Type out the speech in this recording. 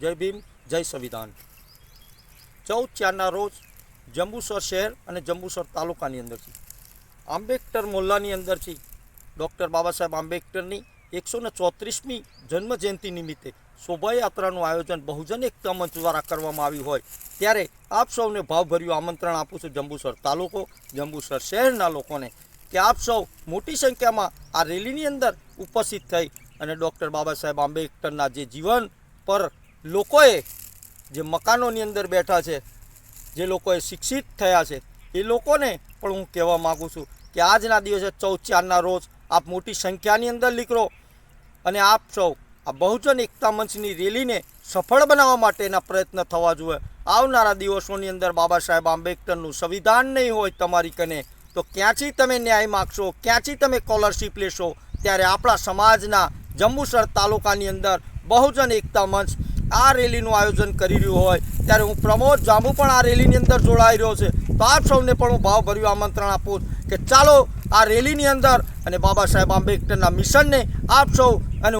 જય ભીમ, જય સંવિધાન. ચૌદ ચારના રોજ જંબુસર શહેર અને જંબુસર તાલુકાની અંદરથી, આંબેડકર મોલ્લાની અંદરથી, ડૉક્ટર બાબા સાહેબ આંબેડકરની એકસો ને ચોત્રીસમી જન્મજયંતિ નિમિત્તે શોભાયાત્રાનું આયોજન બહુજન એકતા મંચ દ્વારા કરવામાં આવ્યું હોય, ત્યારે આપ સૌને ભાવભર્યું આમંત્રણ આપું છું જંબુસર તાલુકો, જંબુસર શહેરના લોકોને, કે આપ સૌ મોટી સંખ્યામાં આ રેલીની અંદર ઉપસ્થિત થઈ અને ડૉક્ટર બાબા સાહેબ આંબેડકરના જે જીવન પર લોકોએ જે મકાનોની અંદર બેઠા છે, જે લોકોએ શિક્ષિત થયા છે, એ લોકોને પણ હું કહેવા માગું છું કે આજના દિવસે ચૌદ ચારના રોજ આપ મોટી સંખ્યાની અંદર નીકળો અને આપ સૌ આ બહુજન એકતા મંચની રેલીને સફળ બનાવવા માટેના પ્રયત્ન થવા જોઈએ. આવનારા દિવસોની અંદર બાબા સાહેબ આંબેડકરનું સંવિધાન નહીં હોય તમારી કને, તો ક્યાંથી તમે ન્યાય માગશો, ક્યાંથી તમે સ્કોલરશીપ લેશો? ત્યારે આપણા સમાજના જંબુસર તાલુકાની અંદર બહુજન એકતા મંચ આ રેલીનું આયોજન કરી રહ્યું હોય, ત્યારે હું પ્રમોદ જાંબુ પણ આ રેલીની અંદર જોડાઈ રહ્યો છે. તો આપ સૌને પણ હું ભાવભર્યું આમંત્રણ આપું કે ચાલો આ રેલીની અંદર, અને બાબા સાહેબ આંબેડકરના મિશનને આપ સૌ અને